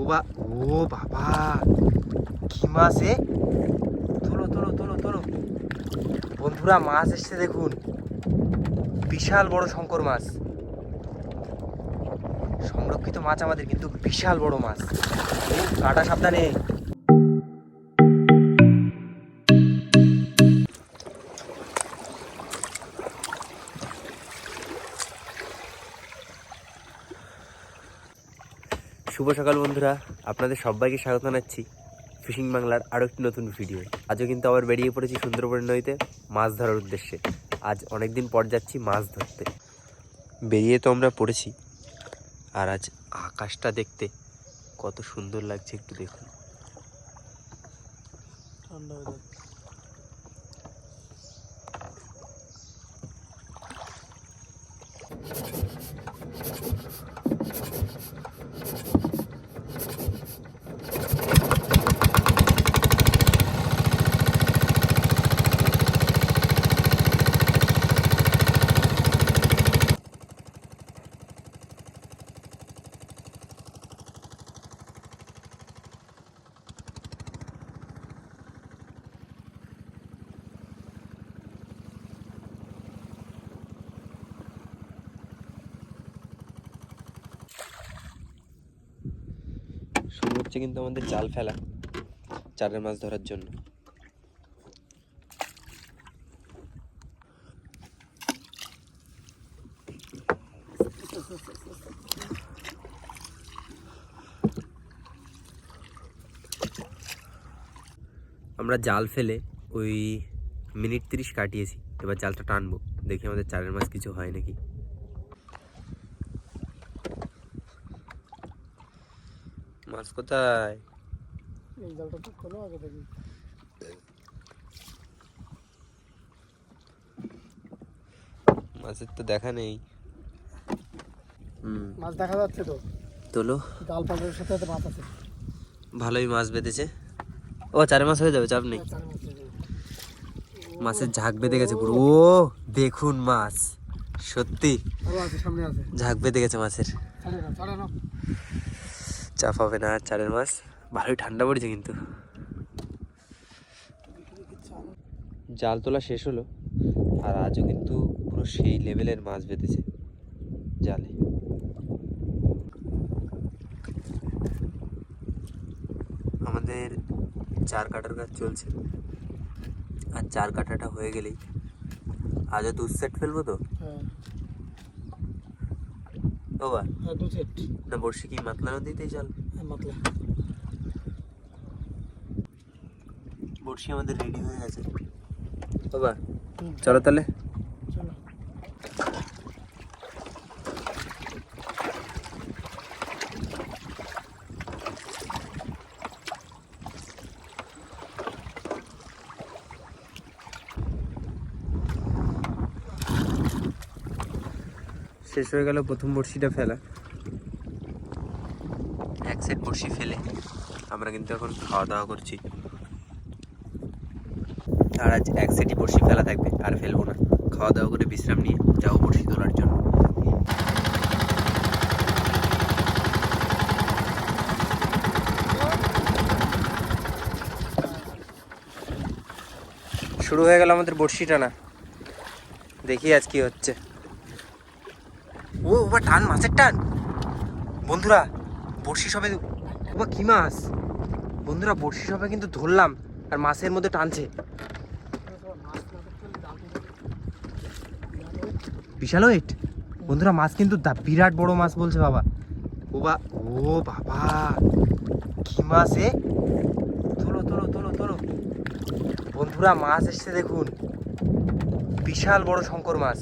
ও বা ও বাবা বন্ধুরা, মাছ দেখুন। বিশাল বড় শঙ্কর মাছ। সংরক্ষিত মাছ আমাদের, কিন্তু বিশাল বড় মাছ। কাটা সাবধানে। শুভ সকাল বন্ধুরা। আপনাদের সবাইকে স্বাগত জানাচ্ছি ফিশিং বাংলার আরও একটি নতুন ভিডিও আজও কিন্তু আবার বেরিয়ে পড়েছি সুন্দরবনের নদীতে মাছ ধরার উদ্দেশ্যে। আজ অনেক দিন পর যাচ্ছি মাছ ধরতে। বেরিয়ে তো আমরা পড়েছি। আর আজ আকাশটা দেখতে কত সুন্দর লাগছে একটু দেখুন শুরু হচ্ছে কিন্তু আমাদের জাল ফেলা চারের মাছ ধরার জন্য। আমরা জাল ফেলে ওই মিনিট তিরিশ কাটিয়েছি। এবার জালটা টানবো। দেখি আমাদের চারের মাছ কিছু হয় নাকি। মাছ কোথায়? এই জালটা তো খোলো আগে দেখি। মাছের তো দেখা নেই। হুম। মাছ দেখা যাচ্ছে তো। তোলো। জাল পালের সাথে সাথে মাছ আছে। ভালোই মাছ বেঁধেছে। ও চারে মাছ হয়ে যাবে চাপ নেই। থেকে। মাছের ঝাঁক বেঁধে গেছে পুরো। ও দেখুন মাছ। সত্যি। ঝাঁক বেঁধে গেছে মাছের। চাপ হবে না চারের মাছ। ভালোই ঠান্ডা পড়েছে কিন্তু। জাল তোলা শেষ হলো, আর আজও কিন্তু পুরো সেই লেভেলের মাছ বেঁধেছে জালে। আমাদের চার কাটার কাজ চলছে, আর চার কাটাটা হয়ে গেলেই আজও দু সেট ফেলব তো? বাবা। হ্যাঁ দু সেট। না বর্ষি কি মাতলা নদীতেই চল? হ্যাঁ মাতলা। বর্ষি আমাদের রেডি হয়ে গেছে। বাবা চলো তাহলে চলো শেষ হয়ে গেল প্রথম বড়শিটা ফেলা। এক সেট বড়শি ফেলে আমরা কিন্তু এখন খাওয়া দাওয়া করছি। আর আজ এক সেটই বড়শি ফেলা থাকবে, আর ফেলব না। খাওয়া দাওয়া করে বিশ্রাম নিয়ে যাব বড়শি তোলার জন্য। শুরু হয়ে গেল আমাদের বড়শি টানা দেখি আজ কি হচ্ছে। ও বাবা টান মাছের টান। বন্ধুরা, বড়শি সবে বাবা কি মাছ? বন্ধুরা, বড়শি সবে কিন্তু ধরলাম, আর মাছের মধ্যে টানছে। বিশাল ওয়েট বন্ধুরা, মাছ কিন্তু বিরাট বড় মাছ বলছে বাবা। ও বা ও বাবা, কি মাছ এ? তোলো তোলো তোলো তোলো। বন্ধুরা, মাছ এসছে দেখুন। বিশাল বড় শঙ্কর মাছ।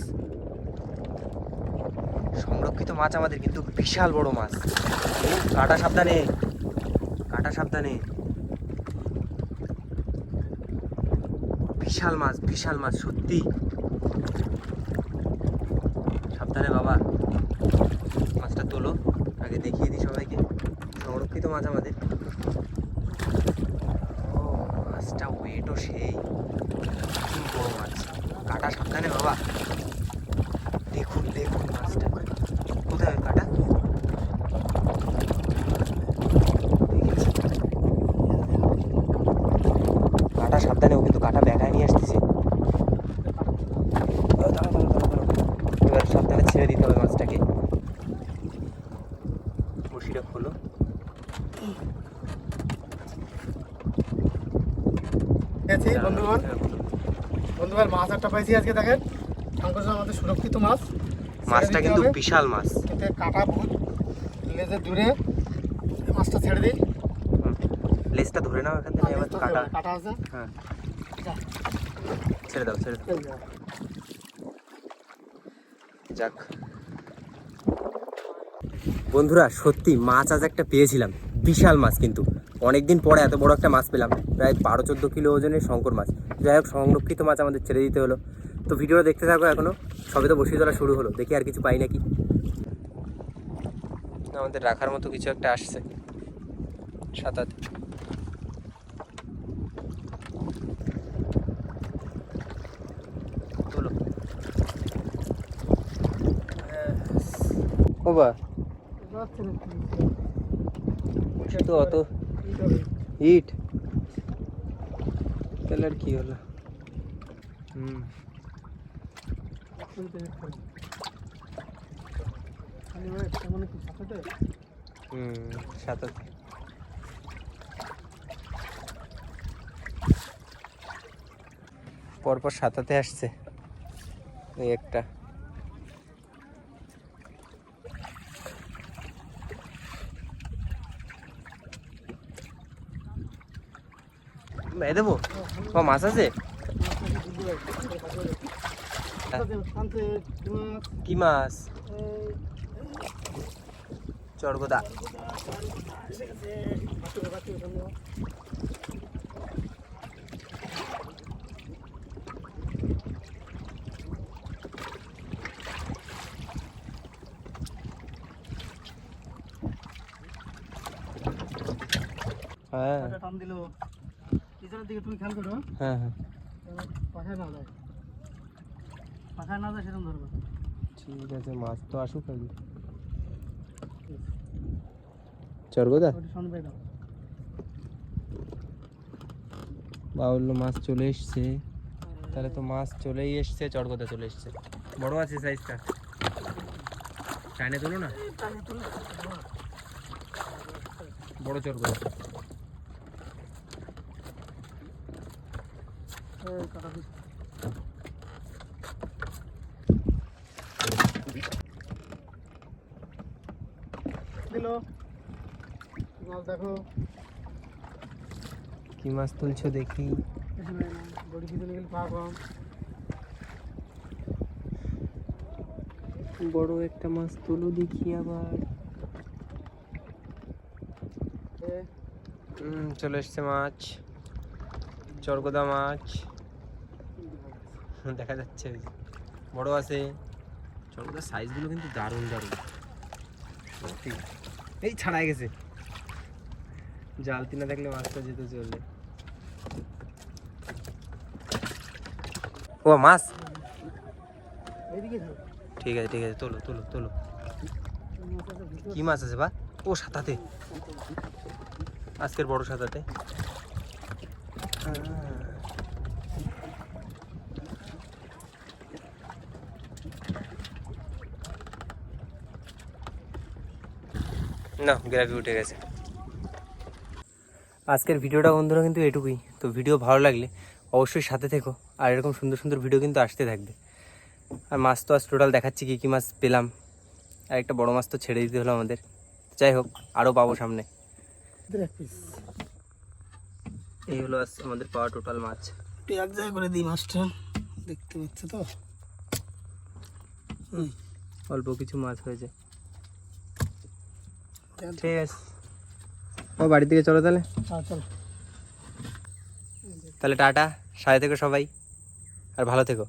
সংরক্ষিত মাছ আমাদের কিন্তু বিশাল বড় মাছ। কাটা সাবধানে। কাটা সাবধানে। বিশাল মাছ বিশাল মাছ, সত্যি। সাবধানে বাবা। মাছটা তোলো। আগে দেখিয়ে দিই সবাইকে। সংরক্ষিত মাছ আমাদের। ও, মাছটা ওয়েটও সেই। বড় মাছ। কাটা সাবধানে বাবা। দেখুন দেখুন মাছটা কোথায় কাটা সাবধানে ও কিন্তু কাটা ব্যাটায় নিয়ে আসতেছে ও, দাঁড়াও, দাঁড়াও, দাঁড়াও, দাঁড়াও। এবার সাবধানে ছেড়ে দিতে হবে মাছটাকে। বড়শিটা খোলো। গেছি বন্ধুগণ। বন্ধুগণ মাছ একটা পাইছি আজকে দেখেন। শঙ্কর আমাদের সুরক্ষিত মাছ। মাছটা কিন্তু বিশাল মাছ। এতে কাটা বহুত লেজে দূরে মাছটা ছেড়ে দিই। লেজটা ধরে নাও এখান থেকে এবার কাটা। কাটা আছে। হ্যাঁ। ছেড়ে দাও ছেড়ে দাও। যাক। বন্ধুরা, সত্যি মাছ আজ একটা পেয়েছিলাম। বিশাল মাছ কিন্তু। অনেকদিন পরে এত বড় একটা মাছ পেলাম। প্রায় বারো, চোদ্দ কিলো ওজনের শঙ্কর মাছ। যাই হোক, সংরক্ষিত মাছ আমাদের ছেড়ে দিতে হলো। তো ভিডিওটা দেখতে থাকো এখনও। সবে তো বসিয়ে তোলা শুরু হলো। দেখি আর কিছু পাই নাকি। আমাদের রাখার মতো কিছু একটা আসছে। সাঁতাতে ও বা তো অত এই তো ইট তাহলে আর কি হলো? হুম। হুম সাঁতার পরপর সাঁতাতে আসছে। ওই একটা। ভাই দেবো। ও মাছ আছে? কি মাছ? চড়গোদা হ্যাঁ। পিছনের দিকে তুমি খেয়াল করো। হ্যাঁ হ্যাঁ। পাখায় না যায়। পাখায় না যায় সেরকম ধরবে। ঠিক আছে মাছ তো আসুক আগে। চর্গদা বাউল্য মাছ চলে এসছে। তাহলে তো মাছ চলেই এসছে চড়গদা চলে এসছে। বড় আছে সাইজটা টাইনে তোলো না? টানে বড় চড়গদা এই কাটা দিস দিল। মাছ দেখো। কি মাছ তুলছো দেখি। পিছনে গেলে বড় একটা মাছ তুলো দেখি আবার। চলে এসছে মাছ। চরগদা মাছ। দেখা যাচ্ছে। বড় আছে। চরগদার সাইজগুলো কিন্তু দারুণ দারুণ। এই ছাড়াই গেছে। জালতি না দেখলে মাছটা যেতে চললে ও মাছ? ঠিক আছে ঠিক আছে তোলো তোলো তোলো। কি মাছ আছে বা? ও সাঁতাতে। আজকের বড় সাঁতাতে। না গ্রাফি উঠে গেছে। আজকের ভিডিওটা বন্ধুরা কিন্তু এটুকুই। তো ভিডিও ভালো লাগলে অবশ্যই সাথে থেকো আর এরকম সুন্দর সুন্দর ভিডিও কিন্তু আসতে থাকবে। আর মাছ তো আজ টোটাল দেখাচ্ছি কী কী মাছ পেলাম। আর একটা বড় মাছ তো ছেড়ে দিতে হলো আমাদের। যাই হোক আরও পাবো সামনে। এই হলো আমাদের পাওয়া টোটাল মাছ। একটু এক জায়গায় করে দিই মাছটা। দেখতে পাচ্ছ তো? অল্প কিছু মাছ হয়েছে। ঠিক আছে ও বাড়ির থেকে চলো তাহলে। চলো। তাহলে টাটা সাড়ে থেকো সবাই। আর ভালো থেকো।